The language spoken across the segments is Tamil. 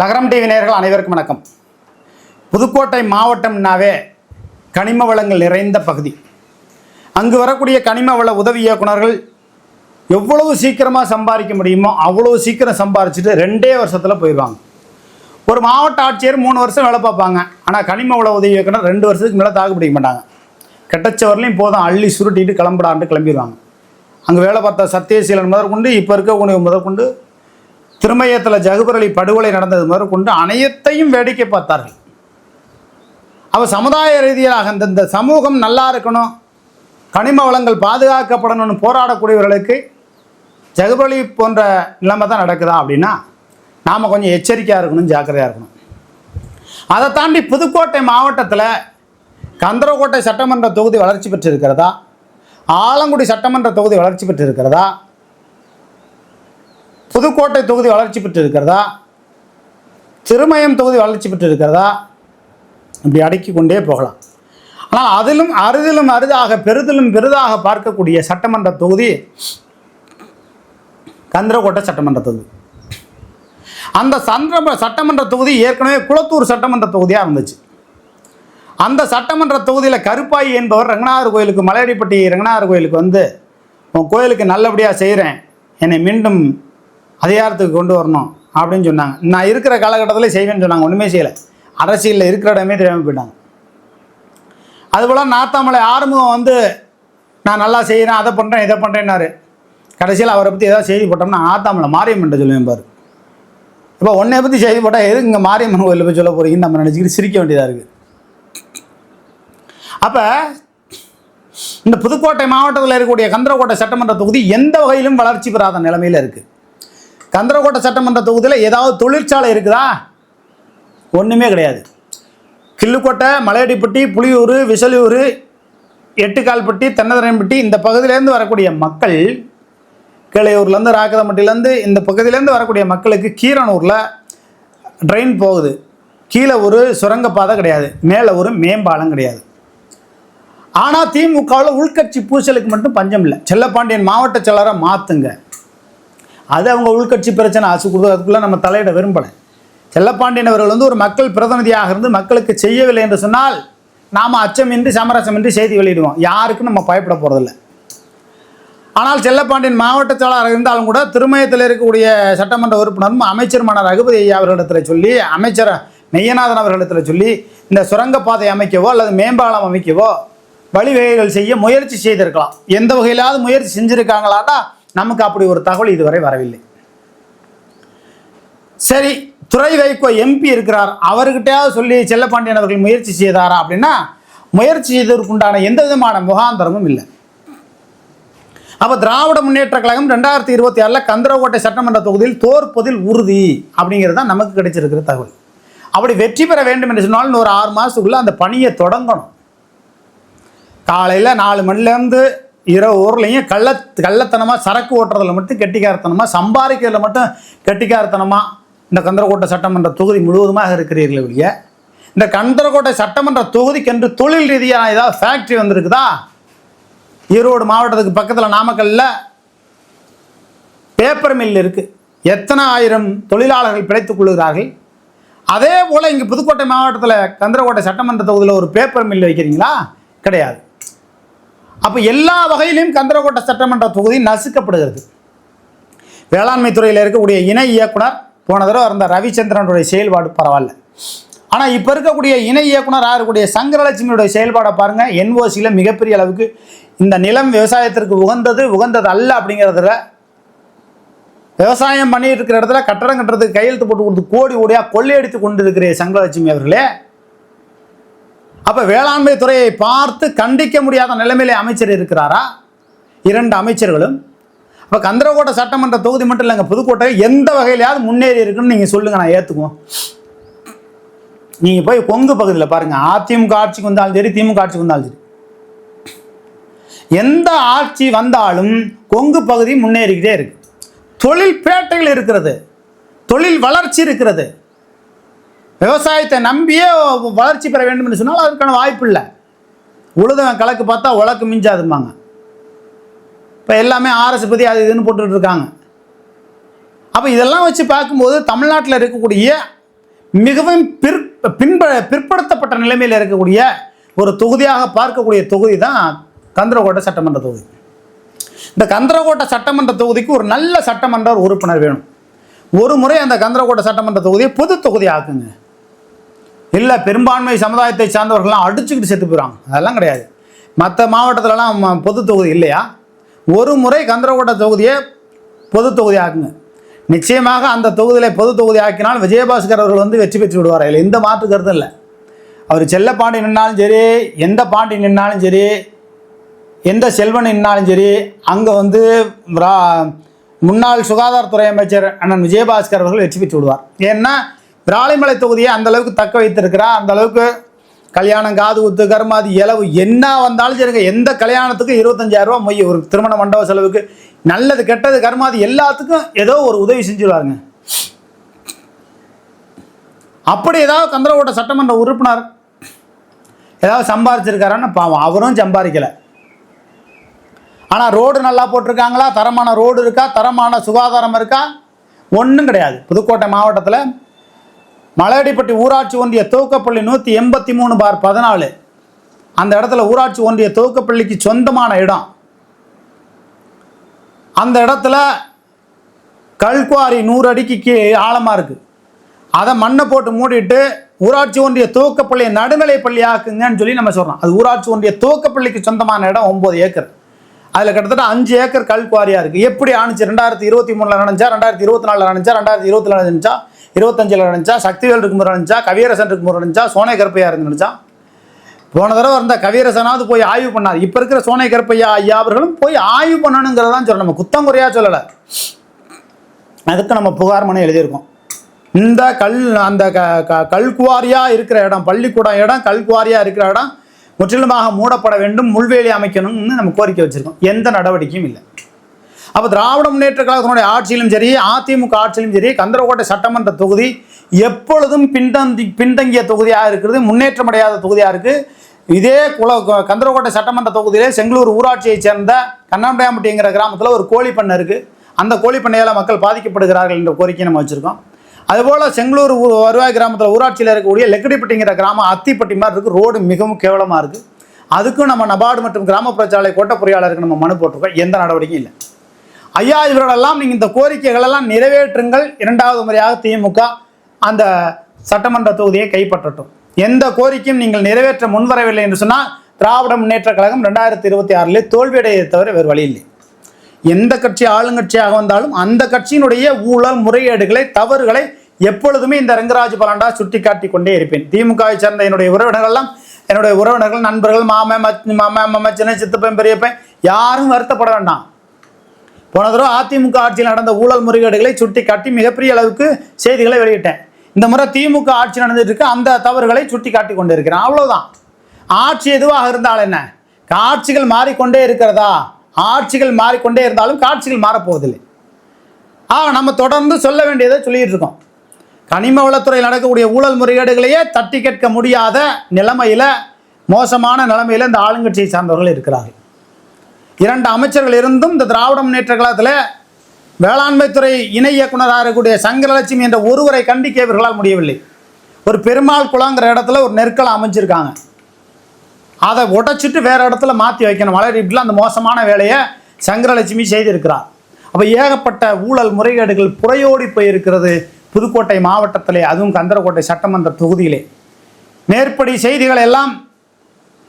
லகரம் டிவி நேர்கள் அனைவருக்கும் வணக்கம். புதுக்கோட்டை மாவட்டம்னாவே கனிம வளங்கள் நிறைந்த பகுதி. அங்கு வரக்கூடிய கனிம வள உதவி இயக்குனர்கள் எவ்வளவு சீக்கிரமாக சம்பாதிக்க முடியுமோ அவ்வளோ சீக்கிரம் சம்பாரிச்சுட்டு ரெண்டே வருஷத்தில் போயிடுவாங்க. ஒரு மாவட்ட ஆட்சியர் மூணு வருஷம் வேலை பார்ப்பாங்க. ஆனால் கனிம வள உதவி இயக்குனர் ரெண்டு வருஷத்துக்கு மேலே தாக்கு பிடிக்க மாட்டாங்க. கெட்டச்சவர்லையும் போதும் அள்ளி சுருட்டிட்டு கிளம்புடான்ட்டு கிளம்பிடுவாங்க. அங்கே வேலை பார்த்த சத்தியசீலன் முதற்கொண்டு இப்போ இருக்கக்கூடிய முதற்கொண்டு திருமயத்தில் ஜகுபரளி படுகொலை நடந்தது முதற்கொண்டு அனைத்தையும் வேடிக்கை பார்த்தார்கள். அவர் சமுதாய ரீதியாக இந்த இந்த சமூகம் நல்லா இருக்கணும் கனிம வளங்கள் பாதுகாக்கப்படணும்னு போராடக்கூடியவர்களுக்கு ஜகுபலி போன்ற நிலைமை தான் நடக்குதா அப்படின்னா நாம் கொஞ்சம் எச்சரிக்கையாக இருக்கணும் ஜாக்கிரதையாக இருக்கணும். அதை தாண்டி புதுக்கோட்டை மாவட்டத்தில் கந்தரக்கோட்டை சட்டமன்ற தொகுதி வளர்ச்சி பெற்றிருக்கிறதா ஆலங்குடி சட்டமன்ற தொகுதி வளர்ச்சி பெற்றிருக்கிறதா புதுக்கோட்டை தொகுதி வளர்ச்சி பெற்றிருக்கிறதா? திருமயம் தொகுதி வளர்ச்சி பெற்றிருக்கிறதா? இப்படி அடுக்கி கொண்டே போகலாம். ஆனால் அதிலும் அரிதிலும் அரிதாக பெரிதிலும் பெரிதாக பார்க்கக்கூடிய சட்டமன்ற தொகுதி கந்தரக்கோட்டை சட்டமன்ற தொகுதி. அந்த சந்திர சட்டமன்ற தொகுதி ஏற்கனவே குளத்தூர் சட்டமன்ற தொகுதியாக இருந்துச்சு. அந்த சட்டமன்ற தொகுதியில் கருப்பாயி என்பவர் ரங்கநாதர் கோயிலுக்கு மலையடிப்பட்டி ரங்கநாதர் கோயிலுக்கு வந்து உன் கோயிலுக்கு நல்லபடியாக செய்கிறேன் என்னை மீண்டும் அதிகாரத்துக்கு கொண்டு வரணும் அப்படின்னு சொன்னாங்க. நான் இருக்கிற காலகட்டத்தில் செய்வேன்னு சொன்னாங்க. ஒன்றுமே செய்யலை. அரசியலில் இருக்கிற இடமே தெரியாமல் போயிட்டாங்க. அதுபோல் நாத்தாமலை ஆறுமுகம் வந்து நான் நல்லா செய்கிறேன் அதை பண்ணுறேன் இதை பண்ணுறேன்னாரு கடைசியில் அவரை பற்றி ஏதாவது செய்தி போட்டோம்னா ஆத்தாமலை மாரியம்மன் சொல்லுவேன் பாரு. இப்போ உன்னை பற்றி செய்தி போட்டால் எதுக்கு இங்கே மாரியம்மன் கோயிலில் போய் சொல்ல போகிறீங்கன்னு நம்ம நினச்சிக்கிட்டு சிரிக்க வேண்டியதாக இருக்குது அப்போ இந்த புதுக்கோட்டை மாவட்டத்தில் இருக்கக்கூடிய கந்தரக்கோட்டை சட்டமன்ற தொகுதி எந்த வகையிலும் வளர்ச்சி பெறாத நிலைமையில் இருக்குது கந்தரக்கோட்டை சட்டமன்ற தொகுதியில் ஏதாவது தொழிற்சாலை இருக்குதா? ஒன்றுமே கிடையாது. கில்லுக்கோட்டை மலையடிப்பட்டி புளியூர் விசலியூர் எட்டுக்கால்பட்டி தென்னதரன்பட்டி இந்த பகுதியிலேருந்து வரக்கூடிய மக்கள் கிளையூர்லேருந்து ராக்கதம்பட்டிலேருந்து இந்த பகுதியிலேருந்து வரக்கூடிய மக்களுக்கு கீரனூரில் ட்ரெயின் போகுது. கீழே ஒரு சுரங்கப்பாதை கிடையாது. மேலே ஒரு மேம்பாலம் கிடையாது. ஆனால் திமுகவில் உள்கட்சி பூசலுக்கு மட்டும் பஞ்சம் இல்லை. செல்லப்பாண்டியன் மாவட்ட செயலரை மாற்றுங்க அது அவங்க உள்கட்சி பிரச்சனை ஆசு கொடுக்கறதுக்குள்ளே நம்ம தலையிட விரும்பலை. செல்லப்பாண்டியன் அவர்கள் வந்து ஒரு மக்கள் பிரதிநிதியாக இருந்து மக்களுக்கு செய்யவில்லை என்று சொன்னால் நாம் அச்சமின்றி சமரசமின்றி செய்தி வெளியிடுவோம். யாருக்கும் நம்ம பயப்பட போகிறதில்ல ஆனால் செல்லப்பாண்டியன் மாவட்ட செயலாளர் இருந்தாலும் கூட திருமயத்தில் இருக்கக்கூடிய சட்டமன்ற உறுப்பினரும் அமைச்சருமான ரகுபதி ஐயா அவர்களிடத்தில் சொல்லி அமைச்சர் மெய்யநாதன் அவர்களிடத்தில் சொல்லி இந்த சுரங்கப்பாதை அமைக்கவோ அல்லது மேம்பாலம் அமைக்கவோ வழிவகைகள் செய்ய முயற்சி செய்திருக்கலாம். எந்த வகையிலாவது முயற்சி செஞ்சுருக்காங்களாட்டா நமக்கு அப்படி ஒரு தகவல் இதுவரை வரவில்லை. சரி துறை வைகோ எம்பி இருக்கிறார். அவர்கிட்டயாவது சொல்லி செல்லப்பாண்டியன் அவர்கள் முயற்சி செய்தாரா அப்படின்னா முயற்சி செய்ததற்குண்டான எந்த விதமான முகாந்தரமும் இல்லை. அப்போ திராவிட முன்னேற்ற கழகம் ரெண்டாயிரத்தி இருபத்தி ஆறில் கந்தரக்கோட்டை சட்டமன்ற தொகுதியில் தோற்பதில் உறுதி அப்படிங்கிறது தான் நமக்கு கிடைச்சிருக்கிற தகவல். அப்படி வெற்றி பெற வேண்டும் என்று சொன்னால் ஒரு ஆறு மாதத்துக்குள்ளே அந்த பணியை தொடங்கணும். காலையில் நாலு மணிலேருந்து இரவு ஊர்லேயும் கள்ள கள்ளத்தனமாக சரக்கு ஓட்டுறதுல மட்டும் கெட்டிக்காரத்தனமாக சம்பாதிக்கிறதுல மட்டும் கெட்டிக்காரத்தனமாக இந்த கந்தரக்கோட்டை சட்டமன்ற தொகுதி முழுவதுமாக இருக்கிறீர்கள் ஒழிய இந்த கந்தரக்கோட்டை சட்டமன்ற தொகுதிக்கென்று தொழில் ரீதியாக ஏதாவது ஃபேக்ட்ரி வந்திருக்குதா? ஈரோடு மாவட்டத்துக்கு பக்கத்தில் நாமக்கல்லில் பேப்பர் மில் இருக்குது எத்தனை ஆயிரம் தொழிலாளர்கள் பிழைத்துக் கொள்கிறார்கள்? அதே போல் இங்கே புதுக்கோட்டை மாவட்டத்தில் கந்தரக்கோட்டை சட்டமன்ற தொகுதியில் ஒரு பேப்பர் மில் வைக்கிறீங்களா? கிடையாது. அப்போ எல்லா வகையிலும் கந்தரகோட்டை சட்டமன்ற தொகுதி நசுக்கப்படுகிறது. வேளாண்மை துறையில் இருக்கக்கூடிய இணை இயக்குனர் போன தடவை இருந்த ரவிச்சந்திரனுடைய செயல்பாடு பரவாயில்ல. ஆனால் இப்போ இருக்கக்கூடிய இணை இயக்குனர் இருக்கக்கூடிய சங்கரலட்சுமியுடைய செயல்பாடை பாருங்கள் என்ஓசியில் மிகப்பெரிய அளவுக்கு இந்த நிலம் விவசாயத்திற்கு உகந்தது உகந்தது அல்ல அப்படிங்கிறதுல விவசாயம் பண்ணிட்டு இருக்கிற இடத்துல கட்டடம் கட்டுறதுக்கு கையெழுத்து போட்டு கொடுத்து கோடி கோடியாக கொள்ளையடித்து கொண்டு இருக்கிற சங்கரலட்சுமி அவர்களே அப்போ வேளாண்மை துறையை பார்த்து கண்டிக்க முடியாத நிலைமையிலே அமைச்சர் இருக்கிறாரா? இரண்டு அமைச்சர்களும். அப்போ கந்தரகோட்டை சட்டமன்ற தொகுதி மட்டும் இல்லைங்க புதுக்கோட்டை எந்த வகையிலையாவது முன்னேறி இருக்குன்னு நீங்கள் சொல்லுங்கள் நான் ஏற்றுக்குவோம் நீங்கள் போய் கொங்கு பகுதியில் பாருங்கள் அதிமுக ஆட்சிக்கு வந்தாலும் சரி திமுக ஆட்சிக்கு வந்தாலும் சரி. எந்த ஆட்சி வந்தாலும் கொங்கு பகுதி முன்னேறிக்கிட்டே இருக்கு. தொழில் பேட்டைகள் இருக்கிறது தொழில் வளர்ச்சி இருக்கிறது. விவசாயத்தை நம்பியே வளர்ச்சி பெற வேண்டும்னு சொன்னால் அதற்கான வாய்ப்பு இல்லை. உழுதவன் கலக்கு பார்த்தா உலக்கு மிஞ்சாதும்பாங்க. இப்போ எல்லாமே ஆர்எஸ் பற்றி அது இதுன்னு போட்டுட்டு இருக்காங்க அப்போ இதெல்லாம் வச்சு பார்க்கும்போது தமிழ்நாட்டில் இருக்கக்கூடிய மிகவும் பிற் பின்ப பிற்படுத்தப்பட்ட நிலைமையில் இருக்கக்கூடிய ஒரு தொகுதியாக பார்க்கக்கூடிய தொகுதி தான் கந்தரகோட்டை சட்டமன்ற தொகுதி. இந்த கந்தரகோட்டை சட்டமன்ற தொகுதிக்கு ஒரு நல்ல சட்டமன்ற உறுப்பினர் வேணும். ஒரு முறை அந்த கந்தரகோட்டை சட்டமன்ற தொகுதியை பொது தொகுதி ஆக்குங்க இல்லை பெரும்பான்மை சமுதாயத்தை சார்ந்தவர்கள்லாம் அடிச்சுக்கிட்டு செத்து போயிடுறாங்க. அதெல்லாம் கிடையாது. மற்ற மாவட்டத்திலலாம் பொது தொகுதி இல்லையா? ஒரு முறை கந்தரகோட்டை தொகுதியை பொது தொகுதி ஆக்குங்க. நிச்சயமாக அந்த தொகுதியில் பொது தொகுதி ஆக்கினால் விஜயபாஸ்கர் அவர்கள் வந்து வெற்றி பெற்று விடுவார்? இல்லை எந்த மாற்று கருத்தும் இல்லை. அவர் செல்லப்பாண்டி நின்னாலும் சரி எந்த பாண்டி நின்னாலும் சரி எந்த செல்வன் நின்னாலும் சரி அங்கே வந்து ரா- முன்னாள் சுகாதாரத்துறை அமைச்சர் அண்ணன் விஜயபாஸ்கர் அவர்கள் வெற்றி பெற்று விடுவார். ஏன்னா விராலிமலை தொகுதியை அந்த அளவுக்கு தக்க வைத்திருக்கிறார் அந்த அளவுக்கு கல்யாணம் காது குத்து கருமாதி இலவு என்ன வந்தாலும் சரிங்க. எந்த கல்யாணத்துக்கும் இருபத்தஞ்சாயிரரூபா மொய். ஒரு திருமண மண்டப செலவுக்கு நல்லது கெட்டது கருமாதி எல்லாத்துக்கும் ஏதோ ஒரு உதவி செஞ்சுருவாருங்க. அப்படி ஏதாவது கந்தரகோட்டை சட்டமன்ற உறுப்பினர் ஏதாவது சம்பாரிச்சிருக்காரான்னு பாவம். அவரும் சம்பாதிக்கலை ஆனால் ரோடு நல்லா போட்டிருக்காங்களா? தரமான ரோடு இருக்கா? தரமான சுகாதாரம் இருக்கா? ஒன்றும் கிடையாது. புதுக்கோட்டை மாவட்டத்தில் மலையடிப்பட்டி ஊராட்சி ஒன்றிய துவக்கப்பள்ளி நூற்றி எண்பத்தி மூணு பார் பதினாலு. அந்த இடத்துல ஊராட்சி ஒன்றிய துவக்கப்பள்ளிக்கு சொந்தமான இடம். அந்த இடத்துல கல்குவாரி நூறு அடிக்கு கீ ஆழமாக இருக்குது அதை மண்ணை போட்டு மூடிட்டு ஊராட்சி ஒன்றிய துவக்கப்பள்ளியை நடுநிலை பள்ளியாக்குங்கன்னு சொல்லி நம்ம சொல்கிறோம் அது ஊராட்சி ஒன்றிய துவக்கப்பள்ளிக்கு சொந்தமான இடம் ஒம்பது ஏக்கர். அதில் கிட்டத்தட்ட அஞ்சு ஏக்கர் கல்குவாரியாக இருக்குது எப்படி ஆணுச்சு? ரெண்டாயிரத்தி இருபத்தி மூணில் நடந்துச்சா? ரெண்டாயிரத்தி இருபத்தி நாலில் நடந்துச்சா? ரெண்டாயிரத்தி இருபத்தி நாலு நடந்துச்சா? இருபத்தஞ்சில் நடந்துச்சா சக்திவேல் இருக்கும்போது நடந்துச்சா கவியரசன் இருக்கும்போது நடந்துச்சா சோனை கருப்பையா இருந்து நினைச்சா போன தடவை இருந்த கவியரசனாவது போய் ஆய்வு பண்ணார். இப்போ இருக்கிற சோனை கருப்பையா ஐயா அவர்களும் போய் ஆய்வு பண்ணணுங்கிறதான் சொல்லணும். நம்ம குத்தம் குறையா சொல்லலை. அதுக்கு நம்ம புகார் மனு எழுதியிருக்கோம். இந்த கல் அந்த க க கல்குவாரியாக இருக்கிற இடம் பள்ளிக்கூடம் இடம் கல்குவாரியாக இருக்கிற இடம் முற்றிலுமாக மூடப்பட வேண்டும் முள்வேலி அமைக்கணும்னு நம்ம கோரிக்கை வச்சுருக்கோம். எந்த நடவடிக்கையும் இல்லை. அப்போ திராவிட முன்னேற்ற கழகத்தினுடைய ஆட்சியிலும் சரி அதிமுக ஆட்சியிலும் சரி கந்தரகோட்டை சட்டமன்ற தொகுதி எப்பொழுதும் பின்தங்கி பின்தங்கிய தொகுதியாக இருக்கிறது முன்னேற்றம் அடையாத தொகுதியாக இருக்குது இதே குல கந்தரகோட்டை சட்டமன்ற தொகுதியிலே செங்களூர் ஊராட்சியைச் சேர்ந்த கண்ணாம்பையாம்பட்டிங்கிற கிராமத்தில் ஒரு கோழி பண்ணை இருக்குது அந்த கோழி பண்ணையால் மக்கள் பாதிக்கப்படுகிறார்கள் என்ற கோரிக்கை நம்ம வச்சுருக்கோம். அதுபோல் செங்களூர் வருவாய் கிராமத்தில் ஊராட்சியில் இருக்கக்கூடிய லெக்கடிப்பட்டிங்கிற கிராமம் அத்திப்பட்டி மாதிரி இருக்குது ரோடு மிகவும் கேவலமாக இருக்குது அதுக்கும் நம்ம நபார்டு மற்றும் கிராமப்புற சாலை கோட்ட பொறியாளருக்கு நம்ம மனு போட்டிருக்கோம். எந்த நடவடிக்கையும் இல்லை. ஐயா இவர்களெல்லாம் நீங்கள் இந்த கோரிக்கைகளெல்லாம் நிறைவேற்றுங்கள். இரண்டாவது முறையாக திமுக அந்த சட்டமன்ற தொகுதியை கைப்பற்றட்டும். எந்த கோரிக்கையும் நீங்கள் நிறைவேற்ற முன்வரவில்லை என்று சொன்னால் திராவிட முன்னேற்ற கழகம் ரெண்டாயிரத்தி இருபத்தி ஆறிலே தோல்வியடையை தவிர வேறு வழி இல்லை. எந்த கட்சி ஆளுங்கட்சியாக வந்தாலும் அந்த கட்சியினுடைய ஊழல் முறையீடுகளை தவறுகளை எப்பொழுதுமே இந்த ரங்கராஜ் பலாண்டா சுட்டி காட்டி கொண்டே இருப்பேன். திமுகவை சேர்ந்த என்னுடைய உறவினர்கள் எல்லாம் என்னுடைய உறவினர்கள் நண்பர்கள் மாமன் மச்- மாமன் சின்ன சித்தப்பன் பெரியப்பன் யாரும் வருத்தப்பட வேண்டாம். போன தடவை அதிமுக ஆட்சியில் நடந்த ஊழல் முறைகேடுகளை சுட்டி காட்டி மிகப்பெரிய அளவுக்கு செய்திகளை வெளியிட்டேன். இந்த முறை திமுக ஆட்சி நடந்துட்டு இருக்கு. அந்த தவறுகளை சுட்டி காட்டி கொண்டு இருக்கிறேன் அவ்வளவுதான். ஆட்சி எதுவாக இருந்தால் என்ன? காட்சிகள் மாறிக்கொண்டே இருக்கிறதா? ஆட்சிகள் மாறிக்கொண்டே இருந்தாலும் காட்சிகள் மாறப்போவதில்லை. ஆ நம்ம தொடர்ந்து சொல்ல வேண்டியதை சொல்லிட்டு இருக்கோம். கனிம வளத்துறையில் நடக்கக்கூடிய ஊழல் முறைகேடுகளையே தட்டி கேட்க முடியாத நிலைமையில மோசமான நிலைமையில் இந்த ஆளுங்கட்சியை சார்ந்தவர்கள் இருக்கிறார்கள். இரண்டு அமைச்சர்கள் இருந்தும் இந்த திராவிட முன்னேற்ற கழகத்தில் வேளாண்மைத்துறை இணை இயக்குனராக இருக்கக்கூடிய சங்கரலட்சுமி என்ற ஒருவரை கண்டிக்க இவர்களால் முடியவில்லை. ஒரு பெருமாள் குளங்கிற இடத்துல ஒரு நெற்களை அமைச்சிருக்காங்க அதை உடைச்சிட்டு வேற இடத்துல மாற்றி வைக்கணும். மலரிப்பில் அந்த மோசமான வேலையை சங்கரலட்சுமி செய்திருக்கிறார். அப்போ ஏகப்பட்ட ஊழல் முறைகேடுகள் புறையோடி போயிருக்கிறது புதுக்கோட்டை மாவட்டத்திலே அதுவும் கந்தரக்கோட்டை சட்டமன்ற தொகுதியிலே. மேற்படி செய்திகள் எல்லாம்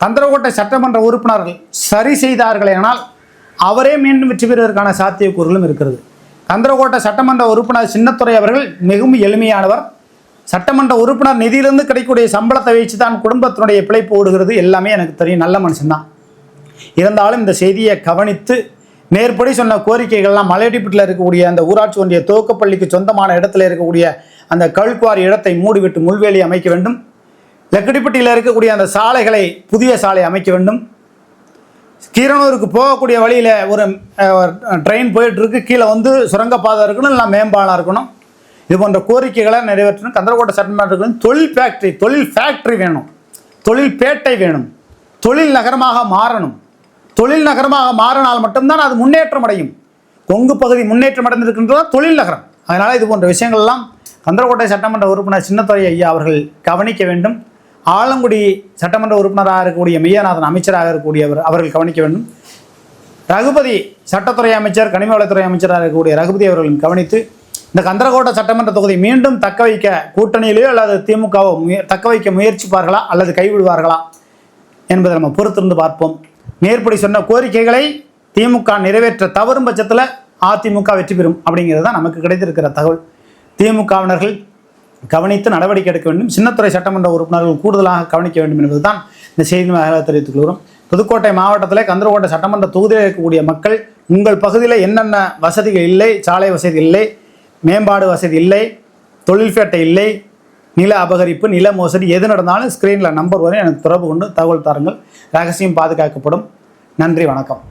கந்தரக்கோட்டை சட்டமன்ற உறுப்பினர்கள் சரி செய்தார்களேனால் அவரே மீண்டும் வெற்றி பெறுவதற்கான சாத்தியக்கூறுகளும் இருக்கிறது. கந்தரக்கோட்டை சட்டமன்ற உறுப்பினர் சின்னத்துறை அவர்கள் மிகவும் எளிமையானவர். சட்டமன்ற உறுப்பினர் நிதியிலிருந்து கிடைக்கக்கூடிய சம்பளத்தை வைத்து தான் குடும்பத்தினுடைய பிழைப்பு ஓடுகிறது. எல்லாமே எனக்கு தெரியும். நல்ல மனுஷன்தான். இருந்தாலும் இந்த செய்தியை கவனித்து மேற்படி சொன்ன கோரிக்கைகள்லாம் மலையடிப்பட்டில் இருக்கக்கூடிய அந்த ஊராட்சி ஒன்றிய துவக்கப்பள்ளிக்கு சொந்தமான இடத்துல இருக்கக்கூடிய அந்த கல்குவாரி இடத்தை மூடிவிட்டு முள்வேலி அமைக்க வேண்டும். லக்கடிப்பட்டியில் இருக்கக்கூடிய அந்த சாலைகளை புதிய சாலை அமைக்க வேண்டும். கீரனூருக்கு போகக்கூடிய வழியில் ஒரு ட்ரெயின் போயிட்டுருக்கு. கீழே வந்து சுரங்கப்பாதை இருக்கணும் இல்லை மேம்பாலம் இருக்கணும். இது போன்ற கோரிக்கைகளை நிறைவேற்றணும். கந்தரக்கோட்டை சட்டமன்றத்தில் தொழில் ஃபேக்ட்ரி தொழில் ஃபேக்ட்ரி வேணும். தொழில் பேட்டை வேணும். தொழில் நகரமாக மாறணும். தொழில் நகரமாக மாறினால் மட்டும்தான் அது முன்னேற்றம் அடையும். கொங்கு பகுதி முன்னேற்றம் அடைந்திருக்கின்றதா? தொழில் நகரம். அதனால் இது போன்ற விஷயங்கள்லாம் கந்தரக்கோட்டை சட்டமன்ற உறுப்பினர் சின்னத்துறை ஐயா அவர்கள் கவனிக்க வேண்டும். ஆலங்குடி சட்டமன்ற உறுப்பினராக இருக்கக்கூடிய மெய்யநாதன் அமைச்சராக இருக்கக்கூடியவர் அவர்கள் கவனிக்க வேண்டும். ரகுபதி சட்டத்துறை அமைச்சர் கனிம வளத்துறை அமைச்சராக இருக்கக்கூடிய ரகுபதி அவர்களும் கவனித்து இந்த கந்தரகோட்டை சட்டமன்ற தொகுதி மீண்டும் தக்க வைக்க கூட்டணியிலேயோ அல்லது திமுகவோ முய தக்க வைக்க முயற்சிப்பார்களா அல்லது கைவிடுவார்களா என்பதை நம்ம பொறுத்திருந்து பார்ப்போம். மேற்படி சொன்ன கோரிக்கைகளை திமுக நிறைவேற்ற தவறும் பட்சத்தில் அதிமுக வெற்றி பெறும் அப்படிங்கிறது தான் நமக்கு கிடைத்திருக்கிற தகவல். திமுகவினர்கள் கவனித்து நடவடிக்கை எடுக்க வேண்டும். சின்னத்துறை சட்டமன்ற உறுப்பினர்கள் கூடுதலாக கவனிக்க வேண்டும் என்பதுதான் இந்த செய்தி தெரிவித்துக் கொள்கிறோம். புதுக்கோட்டை மாவட்டத்தில் கந்தரகோட்டை சட்டமன்ற தொகுதியில் இருக்கக்கூடிய மக்கள் உங்கள் பகுதியில் என்னென்ன வசதிகள் இல்லை? சாலை வசதி இல்லை மேம்பாடு வசதி இல்லை தொழில்பேட்டை இல்லை நில அபகரிப்பு நில மோசடி எது நடந்தாலும் ஸ்க்ரீனில் நம்பர் வரை எனக்கு தொடர்பு கொண்டு தகவல் தாருங்கள். ரகசியம் பாதுகாக்கப்படும். நன்றி வணக்கம்.